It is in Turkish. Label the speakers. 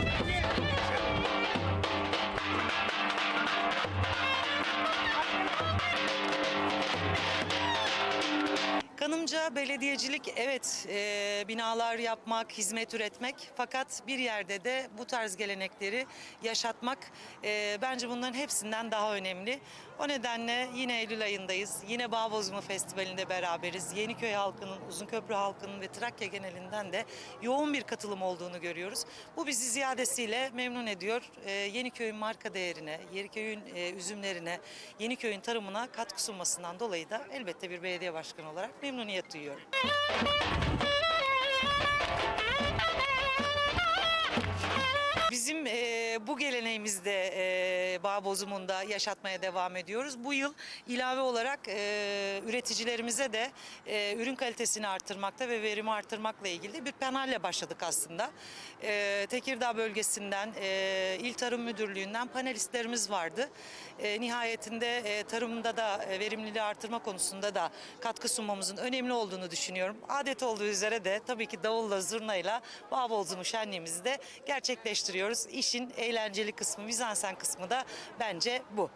Speaker 1: Yeah. Bakınca belediyecilik evet e, binalar yapmak, hizmet üretmek fakat bir yerde de bu tarz gelenekleri yaşatmak e, bence bunların hepsinden daha önemli. O nedenle yine Eylül ayındayız. Yine Bağ Bozma Festivali'nde beraberiz. Yeniköy halkının, Uzunköprü halkının ve Trakya genelinden de yoğun bir katılım olduğunu görüyoruz. Bu bizi ziyadesiyle memnun ediyor. E, Yeniköy'ün marka değerine, Yeniköy'ün e, üzümlerine, Yeniköy'ün tarımına katkı sunmasından dolayı da elbette bir belediye başkanı olarak memnuniyet duyuyorum. Bu geleneğimizde e, bağ bozumunda yaşatmaya devam ediyoruz. Bu yıl ilave olarak e, üreticilerimize de e, ürün kalitesini artırmakta ve verimi artırmakla ilgili bir panelle başladık aslında. E, Tekirdağ bölgesinden, e, İl Tarım Müdürlüğü'nden panelistlerimiz vardı. E, nihayetinde e, tarımda da e, verimliliği artırma konusunda da katkı sunmamızın önemli olduğunu düşünüyorum. Adet olduğu üzere de tabii ki davulla zurnayla bağ bozumu şenliğimizi de gerçekleştiriyoruz. İşin eğlenceli kısmı, mizansen kısmı da bence bu.